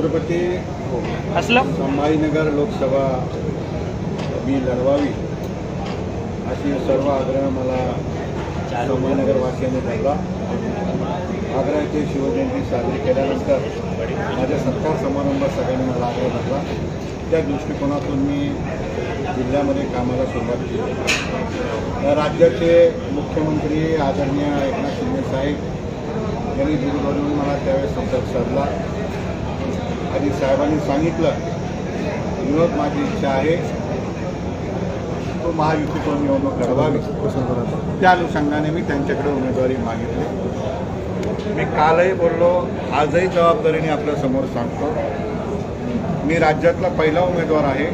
छत्रपती असलं संभाजीनगर लोकसभा मी लढवावी अशी सर्व आग्रह मला संभाजीनगर वासियांनी धरला. आग्रहाची शिवजयंती साजरी केल्यानंतर माझ्या सत्कार समारंभ सगळ्यांनी मला आग्रह धरला. त्या दृष्टिकोनातून मी जिल्ह्यामध्ये कामाला सुरुवात केली. राज्याचे मुख्यमंत्री आदरणीय एकनाथ शिंदे साहेब यांनी दूरध्वनीवरून मला त्यावेळेस संपर्क साधला. आणि साहेबांनी सांगितलं विनोद माझी इच्छा आहे. तो महायुतीतून निवडणूक लढवावी. त्या अनुषंगाने मी त्यांच्याकडे उमेदवारी मागितली. मी कालही बोललो आजही जबाबदारीने आपल्यासमोर सांगतो. मी राज्यातला पहिला उमेदवार आहे.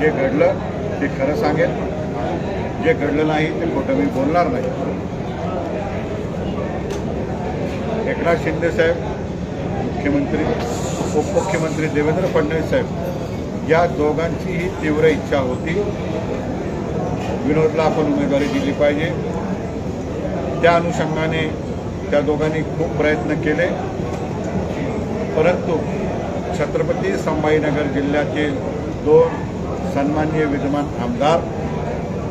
जे घडलं ते खरं सांगेल जे घडलं नाही ते खोटं मी बोलणार नाही. एकनाथ शिंदे साहेब मुख्यमंत्री. उपमुख्यमंत्री देवेंद्र फडणवीस साहेब या दोघांचीही तीव्र इच्छा होती. विनोदला आपण उमेदवारी दिली पाहिजे. त्या अनुषंगाने त्या दोघांनी खूप प्रयत्न केले. परंतु छत्रपती संभाजीनगर जिल्ह्यातील दोन सन्माननीय विद्यमान आमदार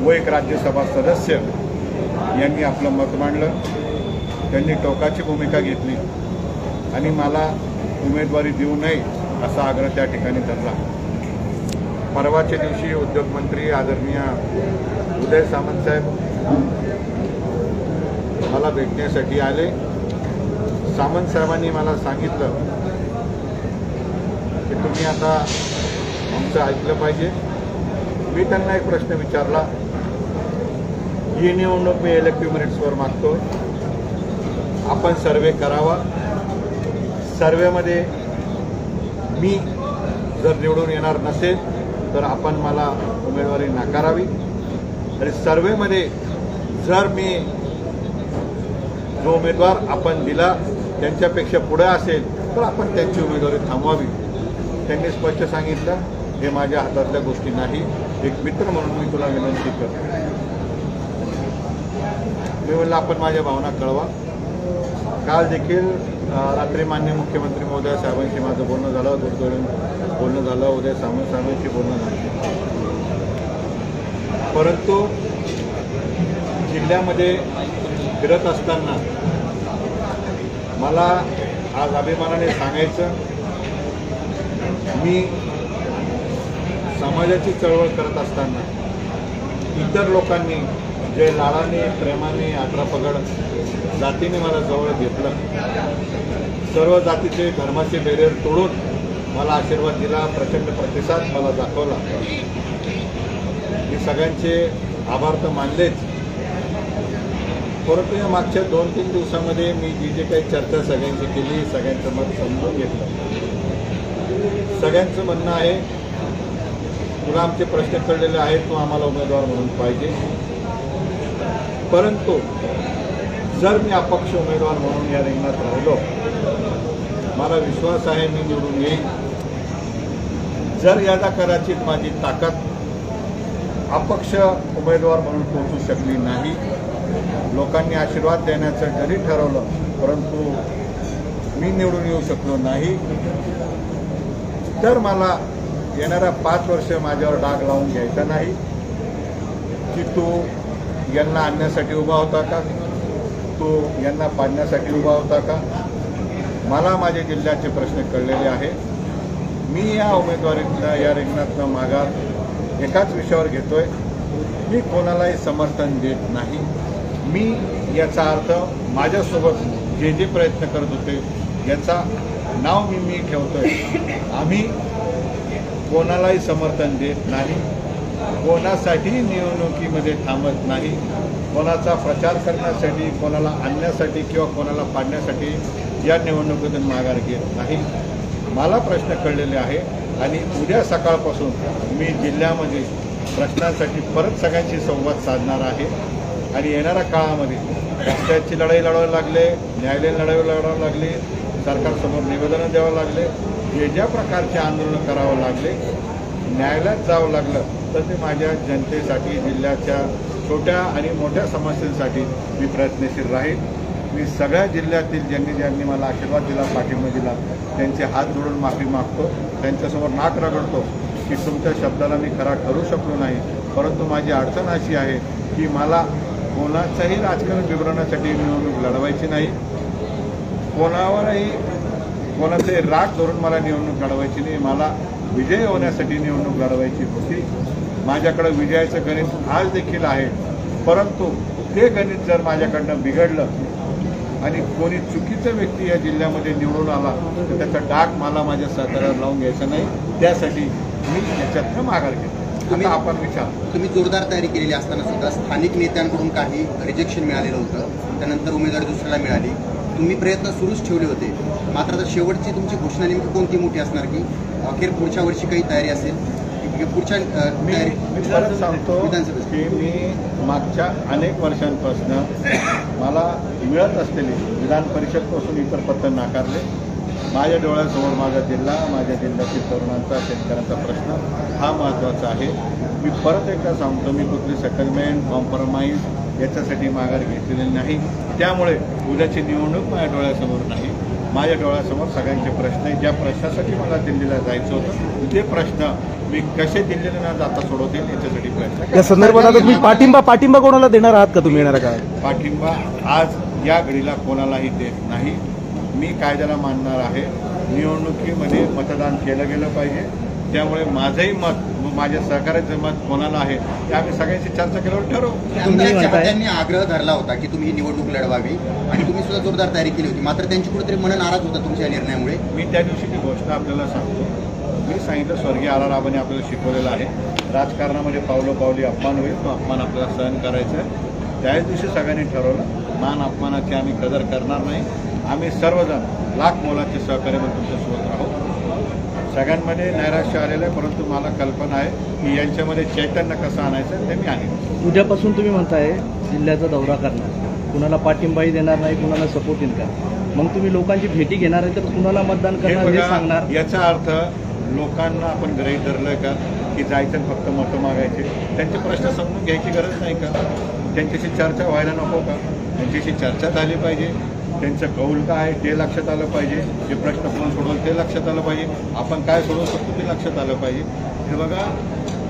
व एक राज्यसभा सदस्य यांनी आपलं मत मांडलं. त्यांनी टोकाची भूमिका घेतली आणि मला उमेदवारी देऊ नये असा आग्रह त्या ठिकाणी धरला. परवाच्या दिवशी उद्योगमंत्री आदरणीय उदय सामंत साहेब मला भेटण्यासाठी आले. सामंतसाहेबांनी मला सांगितलं की तुम्ही आता आमचं ऐकलं पाहिजे. मी त्यांना एक प्रश्न विचारला. ही निवडणूक मी इलेक्टिव्ह मिनिट्सवर मागतो आपण सर्वे करावा. सर्वेमध्ये मी जर निवडून येणार नसेल तर आपण मला उमेदवारी नाकारावी. आणि सर्वेमध्ये जर मी जो उमेदवार आपण दिला त्यांच्यापेक्षा पुढे असेल तर आपण त्यांची उमेदवारी थांबवावी. त्यांनी स्पष्ट सांगितलं हे माझ्या हातातल्या गोष्टी नाही. एक मित्र म्हणून मी तुला विनंती करतो. मी म्हणलं आपण माझ्या भावना कळवा. काल देखील रात्री मान्य मुख्यमंत्री महोदय साहेबांशी माझं बोलणं झालं दूरध्वनीवरून बोलणं झालं उदय सामंत साहेबांशी बोलणं झालं. परंतु जिल्ह्यामध्ये फिरत असताना मला आज अभिमानाने सांगायचं मी समाजाची चळवळ करत असताना इतर लोकांनी जे लाडाने प्रेमाने आग्रा पगड जातीने मला जवळ घेतलं सर्व जातीचे धर्माचे बेरियर तोडून मला आशीर्वाद दिला प्रचंड प्रतिसाद मला दाखवला. मी सगळ्यांचे आभार तर मानलेच. परंतु या मागच्या दोन तीन दिवसामध्ये मी जी जे काही चर्चा सगळ्यांची केली सगळ्यांचं मत समजून घेतलं. सगळ्यांचं म्हणणं आहे तुला आमचे प्रश्न कळलेले आहेत तू आम्हाला उमेदवार म्हणून पाहिजे. परंतु जर मी अपक्ष उमेदवार म्हणून या रिंगणात राहिलो मला विश्वास आहे मी निवडून येईन. जर यादा कदाचित माझी ताकद अपक्ष उमेदवार म्हणून पोहोचू शकली नाही लोकांनी आशीर्वाद देण्याचं जरी ठरवलं परंतु मी निवडून येऊ शकलो नाही तर मला येणाऱ्या पाच वर्ष माझ्यावर डाग लावून घ्यायचा नाही. की तू यांना आणण्यासाठी उभा होता का? तो यांना पाडण्यासाठी उभा होता का? मला माझ्या जिल्ह्याचे प्रश्न कळलेले आहे मी या उमेदवारीतनं या रिंगणातनं माघार एकाच विषयावर घेतोय. मी कोणालाही समर्थन देत नाही. मी याचा अर्थ माझ्यासोबत जे जे प्रयत्न करत होते याचा नाव मी मी ठेवतोय. आम्ही कोणालाही समर्थन देत नाही. कोणासाठी निवडणुकीमध्ये थांबत नाही. कोणाचा प्रचार करण्यासाठी कोणाला आणण्यासाठी किंवा कोणाला पाडण्यासाठी या निवडणुकीतून माघार घेत नाही. मला प्रश्न कळलेले आहे आणि उद्या सकाळपासून मी जिल्ह्यामध्ये प्रश्नांसाठी परत सगळ्यांशी संवाद साधणार आहे. आणि येणाऱ्या काळामध्ये रस्त्याची लढाई लढावी लागले न्यायालयीन लढाई लढावी लागली सरकारसमोर निवेदनं द्यावं लागले जे ज्या प्रकारचे आंदोलनं करावं लागले न्यायालयात जावं लागलं तर ते माझ्या जनतेसाठी जिल्ह्याच्या छोट्या आणि मोठ्या समस्यांसाठी मी प्रयत्नशील राहील. मी सगळ्या जिल्ह्यातील ज्यांनी ज्यांनी मला आशीर्वाद दिला पाठिंबा दिला त्यांचे हात जोडून माफी मागतो. त्यांच्यासमोर नाक रगडतो की तुमच्या शब्दाला मी खरा ठरू शकलो नाही. परंतु माझी अडचण अशी आहे की मला कोणाचंही राजकारण बिघडवण्यासाठी निवडणूक लढवायची नाही. कोणावरही कोणाचे राग धरून मला निवडणूक लढवायची नाही. मला विजय होण्यासाठी निवडणूक लढवायची होती. माझ्याकडे विजयाचं गणित आज देखील आहे. परंतु ते गणित जर माझ्याकडनं बिघडलं आणि कोणी चुकीचा व्यक्ती या जिल्ह्यामध्ये निवडून आला तर त्याचा डाग मला माझ्या सहकार्यावर लावून घ्यायचा नाही. त्यासाठी मी याच्यातनं माघार घेतो. तुम्ही- आपण विचार. तुम्ही जोरदार तयारी केलेली असताना सुद्धा स्थानिक नेत्यांकडून काही रिजेक्शन मिळालेलं होतं. त्यानंतर उमेदवारी दुसऱ्याला मिळाली. तुम्ही प्रयत्न सुरूच ठेवले होते. मात्र आता शेवटची तुमची घोषणा नेमकी कोणती मोठी असणार की अखेर पुढच्या वर्षी काही तयारी असेल? की पुढच्या मी परत सांगतो. की मी मागच्या अनेक वर्षांपासून मला मिळत असलेली विधान परिषदपासून इतर पत्र नाकारले. माझ्या डोळ्यासमोर माझा जिल्हा माझ्या जिल्ह्यातील तरुणांचा शेतकऱ्यांचा प्रश्न हा महत्त्वाचा आहे. मी परत एकदा सांगतो मी कुठली सेटलमेंट कॉम्प्रोमाइज याच्यासाठी माघार घेतलेली नाही. त्यामुळे उद्याची निवडणूक माझ्या डोळ्यासमोर नाही. माझ्या डोळ्यासमोर सगळ्यांचे प्रश्न आहेत. ज्या प्रश्नासाठी मला दिल्लीला जायचं होतं ते प्रश्न कसे दिल्लीला न जाता सोडवतील याच्यासाठी प्रयत्न या संदर्भात आता तुम्ही पाठिंबा पाठिंबा कोणाला देणार आहात का तुम्ही येणाऱ्या काळात पाठिंबा आज या घडीला कोणालाही देत नाही. मी कायद्याला मानणार आहे. निवडणुकीमध्ये मतदान केलं गेलं पाहिजे. त्यामुळे माझंही मत माझ्या सहकार्याचं मत कोणाला आहे ते आम्ही सगळ्यांशी चर्चा केल्यावर ठरवू. तुमच्या चाहत्यांनी आग्रह धरला होता की तुम्ही ही निवडणूक लढवावी आणि तुम्ही सुद्धा जोरदार तयारी केली होती. मात्र त्यांची कुठेतरी मन नाराज होता तुमच्या या निर्णयामुळे. मी त्या दिवशीची गोष्ट आपल्याला सांगतो. मी सांगितलं स्वर्गीय रावांनी आपल्याला शिकवलेलं आहे. राजकारणामध्ये पावलं पावली अपमान होईल तो अपमान आपल्याला सहन करायचा आहे. त्याच दिवशी सगळ्यांनी ठरवलं मान अपमानाची आम्ही कदर करणार नाही. आम्ही सर्वजण लाख मोलाचे सहकार्य म्हणून तुमच्यासोबत राहू. सगळ्यांमध्ये नैराश्य आलेलं आहे परंतु मला कल्पना आहे की यांच्यामध्ये चैतन्य कसं आणायचं ते मी आणेन उद्यापासून तुम्ही म्हणताय जिल्ह्याचा दौरा करणार. कुणाला पाठिंबाही देणार नाही कुणाला सपोर्ट येईल का? मग तुम्ही लोकांची भेटी घेणार आहे तर कुणाला मतदान करणार सांगणार? याचा अर्थ लोकांना आपण गृहीत धरलं का? की जायचं फक्त मतं मागायचे. त्यांचे प्रश्न समजून घ्यायची गरज नाही का? त्यांच्याशी चर्चा व्हायला नको का? त्यांच्याशी चर्चा झाली पाहिजे. त्यांचं कौल काय आहे ते लक्षात आलं पाहिजे. जे प्रश्न कोण सोडवलं ते लक्षात आलं पाहिजे. आपण काय सोडवू शकतो ते लक्षात आलं पाहिजे. हे बघा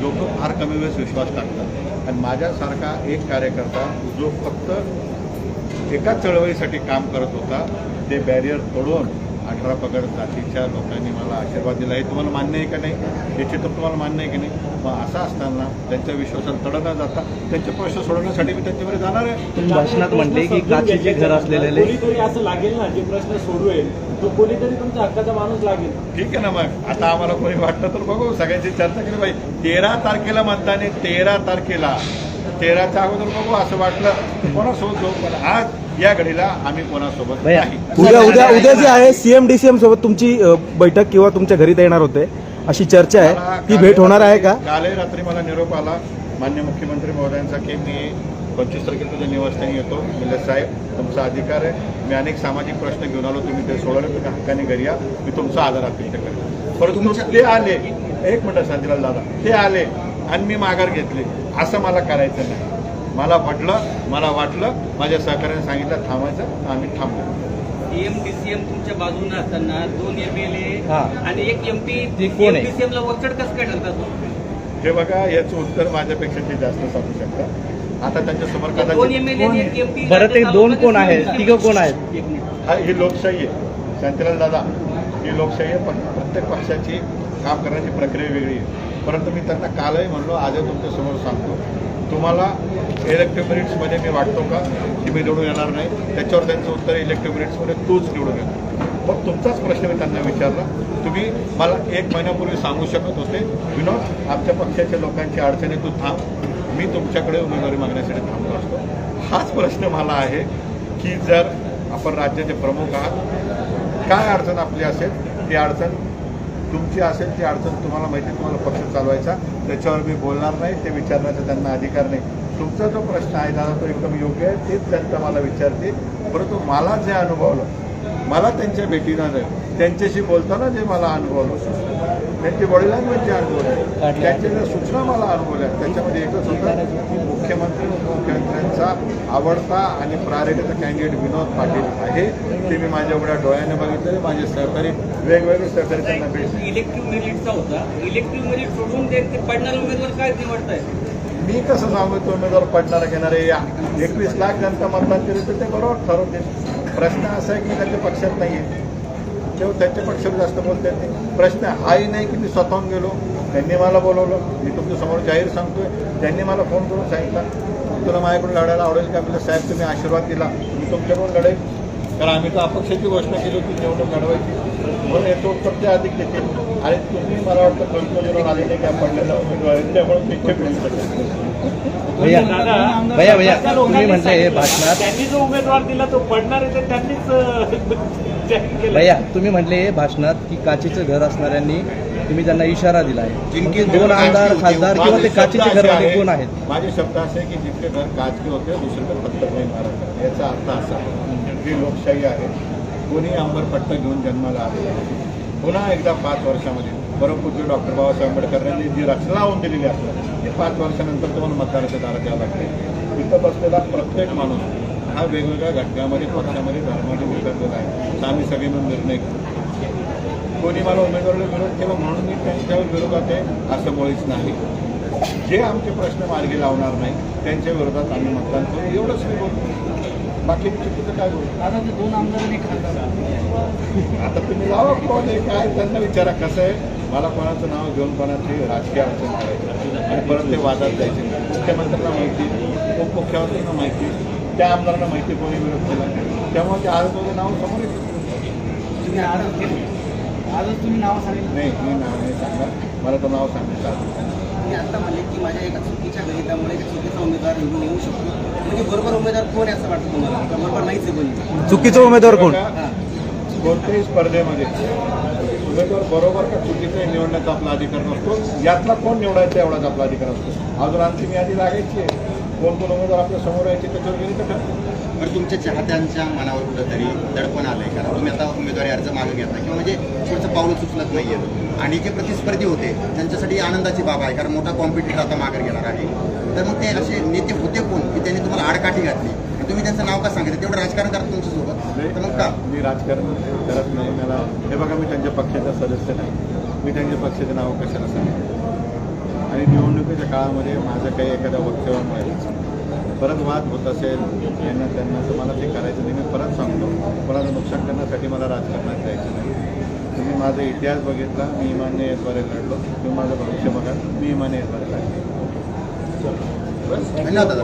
लोक फार कमी वेळेस विश्वास टाकतात. आणि माझ्यासारखा एक कार्यकर्ता जो फक्त एकाच चळवळीसाठी काम करत होता ते बॅरियर तोडून अठरा पगड जातीच्या लोकांनी मला आशीर्वाद दिला. हे तुम्हाला मान्य आहे का नाही? याची तर तुम्हाला मान्य आहे की नाही? मग असं असताना त्यांच्या विश्वासात तड न जाता त्यांचे प्रश्न सोडवण्यासाठी मी त्यांच्याकडे जाणार आहे. तुम्ही भाषणात म्हणले की काचेचे घर असलेले कोणीतरी असं लागेल ना जे प्रश्न सोडवेल तो कोणीतरी तुमच्या हक्काचा माणूस लागेल. ठीक आहे ना मग. आता आम्हाला कोणी वाटलं तर बघू. सगळ्यांची चर्चा केली पाहिजे. तेरा तारखेला मतदान आहे. तेरा तारखेला. तेराच्या अगोदर बघू असं वाटलं. कोणासोबत जाऊ? पण आज या घडीला आम्ही कोणासोबत नाही. उद्या उद्या उद्या जे आहे सीएम डीसीएम सोबत तुमची अ, बैठक किंवा तुमच्या घरी ते येणार होते अशी चर्चा मला आहे ती काल भेट होणार आहे का? कालही रात्री मला निरोप आला. मान्य मुख्यमंत्री महोदयांचा की मी पंचवीस तारखेला तुझ्या निवासस्थानी येतो. म्हणलं साहेब तुमचा अधिकार आहे. मी अनेक सामाजिक प्रश्न घेऊन आलो. तुम्ही ते सोडवले. तुम्ही हक्काने घरी या. मी तुमचा आदर अपेक्षा करेन परंतु ते आले. एक मिनिट सांगितलं दादा. ते आले आणि मी माघार घेतली. असं मला करायचं नाही. मला पटलं मला वाटलं माझ्या सहकार्याने सांगितलं थांबायचं आम्ही थांबलो. तुमच्या बाजूने असताना दोन हा. आणि एक ला वरचढ कसं काय ठरतात हे बघा याचं उत्तर माझ्यापेक्षा ते जास्त सांगू शकतात आता त्यांच्यासमोर कदाचित बरं ते दोन कोण आहेत? तिघं कोण आहेत? हा ही लोकशाही आहे. शांतीलाल दादा ही लोकशाही आहे पण प्रत्येक पक्षाची काम करण्याची प्रक्रिया वेगळी आहे. परंतु मी त्यांना कालही म्हणलो आजही तुमच्यासमोर सांगतो. तुम्हाला इलेक्ट्रिक मिनिट्समध्ये मी वाटतो का की मी निवडून येणार नाही? त्याच्यावर त्यांचं उत्तर इलेक्ट्रिक मिनिट्समध्ये तूच निवडून येणार. मग तुमचाच प्रश्न मी त्यांना विचारला. तुम्ही मला एक महिन्यापूर्वी सांगू शकत होते विनोद आमच्या पक्षाच्या लोकांची अडचणी तू थांब. मी तुमच्याकडे उमेदवारी मागण्यासाठी थांबलो असतो. हाच प्रश्न मला आहे की जर आपण राज्याचे प्रमुख आहात काय अडचण आपली असेल? ती अडचण तुमची असेल ती अडचण तुम्हाला माहिती आहे, तुम्हाला पक्ष चालवायचा. त्याच्यावर मी बोलणार नाही ते विचारण्याचा त्यांना अधिकार नाही. तुमचा जो प्रश्न आहे दादा तो एकदम योग्य आहे तेच त्यांचा मला विचारते. परंतु मला जे अनुभवलं मला त्यांच्या भेटीनं नाही त्यांच्याशी बोलताना जे मला अनुभवलं त्यांची बॉडी लँग्वेज जे अनुभवलं त्यांच्या ज्या सूचना मला अनुभवल्या त्याच्यामध्ये एकच होतं की मुख्यमंत्री उपमुख्यमंत्र्यांचा आवडता आणि प्रायोरिटीचा कॅन्डिडेट विनोद पाटील आहे. ते मी माझ्या एवढ्या डोळ्याने बघितले माझे सहकारी वेगवेगळे सहकारी त्यांना भेटले. इलेक्टिव्ह मेरिटचा होता. इलेक्टिव्ह मेरिट सोडून ते पडणारे उमेदवार काय निवडताय मी कसं सांगू तो उमेदवार पडणारा घेणारे या. एकवीस लाख जनता मतदान केले तर ते बरोबर ठरवतील. प्रश्न असा आहे की त्यांच्या पक्षात नाही आहे तेव्हा त्यांच्या पक्षावर जास्त बोलता येत प्रश्न हाही नाही की मी स्वतःहून गेलो त्यांनी मला बोलवलं मी तुमच्यासमोर जाहीर सांगतोय त्यांनी मला फोन करून सांगितलं. तुला माझ्याकडून लढायला आवडेल का? आपलं साहेब तुम्ही आशीर्वाद दिला. मी तुमच्याकडून लढेल. कारण आम्ही तर अपक्षाची घोषणा केली होती निवडणूक लढवायची. म्हणून याचं उत्तर ते अधिक देतील आणि तुम्ही मला वाटतं प्रश्न आलेले की पडलेला उमेदवार त्यामुळे ते इच्छा मिळू शकेल भैया तुम्ही हे सांगितलं, भाषणात त्यांनी जो उमेदवार दिला तो पडणार आहे ते त्यांनीच भैया तुम्ही म्हटले भाषणात की काचेचं घर असणाऱ्यांनी तुम्ही त्यांना इशारा दिला आहे जिनके दोन घर आमदार खासदार किंवा ते काचेचे आहेत- कोण आहेत? माझे शब्द असे की जितके घर काचके होते दुसरीकडे फक्त नाही महाराज याचा अर्थ असा ही लोकशाही आहे कोणी अंबरपट्टा घेऊन जन्माला आले पुन्हा एकदा पाच वर्षामध्ये बरोबर डॉक्टर बाबासाहेब आंबेडकर यांनी जी रचना होऊन दिलेली आपल्याला ती पाच वर्षानंतर तुम्हाला मतदाराच्या दारात यावं लागते. इथं बसलेला प्रत्येक माणूस हा वेगवेगळ्या घटकामध्ये पक्षामध्ये धर्मामध्ये विसरलेला आहे. तर आम्ही सगळे मिळून निर्णय घेऊ. कोणी मला उमेदवाराला विरोध केला म्हणून मी त्यांच्यावर विरोधात आहे असं मुळीच नाही. जे आमचे प्रश्न मार्गी लावणार नाही त्यांच्या विरोधात आम्ही मतदान करू. एवढंच मी बोलतो. बाकी चुकीचं काय बोलतो आता ते दोन आमदारांनी खासदार. आता तुम्ही लावा कोण आहे काय? त्यांना विचारा कसं आहे. मला कोणाचं नाव घेऊन कोणाची राजकीय अडचण करायची आणि परत ते वादात जायचे. मुख्यमंत्र्यांना माहिती उपमुख्यमंत्र्यांना माहिती. त्या आमदारांना माहिती कोणी विरोध केला त्यामुळे ते आज दोघं नाव समोर. तुम्ही आजच केले. आजच तुम्ही नाव सांगितलं. नाही मी नाव नाही सांगणार. मला तो नाव सांगितलं. मी आता म्हणले की माझ्या एका चुकीच्या गणितामुळे एक चुकीचा उमेदवार निवडून येऊ शकतो. म्हणजे बरोबर उमेदवार कोण आहे असं वाटतं तुम्हाला? का बरोबर नाहीच आहे कोणी? चुकीचा उमेदवार कोण? कोणत्याही स्पर्धेमध्ये उमेदवार बरोबर का चुकीचं निवडण्याचा आपला अधिकार नसतो? यातला कोण निवडायचा एवढाच आपला अधिकार असतो? अजून अंतिम यादी लागायची आहे. कोण कोण उमेदवार आपल्यासमोर यायचे त्याच्यावर गेली तर. तर तुमच्या चाहत्यांच्या मनावर कुठंतरी दडपण आलंय कारण तुम्ही आता उमेदवारी अर्ज मागे घेता किंवा म्हणजे पुढचं पाऊल सुचलत नाहीये. आणि जे प्रतिस्पर्धी होते त्यांच्यासाठी आनंदाची बाब आहे कारण मोठा कॉम्पिटिटर आता मागे घेणार आहे. तर मग ते असे नेते होते कोण की त्यांनी तुम्हाला आडकाठी घातली? तुम्ही त्यांचं नाव का सांगितलं? तेवढं राजकारण करत तुमच्यासोबत. मग का? मी राजकारण करत नाही मला हे बघा मी त्यांच्या पक्षाचा सदस्य नाही. मी त्यांच्या पक्षाचे नाव कशाला सांगतो आणि निवडणुकीच्या काळामध्ये माझं काही एखाद्या वक्तव्यामुळे परत वाद होत असेल यांना त्यांना तर मला ते करायचं नाही. मी परत सांगतो कोणाचं नुकसान करण्यासाठी मला राजकारणात जायचं नाही. तुम्ही माझा इतिहास बघितला मी इमान्यद्वारे लढलो. तुम्ही माझं भविष्य बघा मी इमान्यद्वारे लढलो. बस धन्यवाद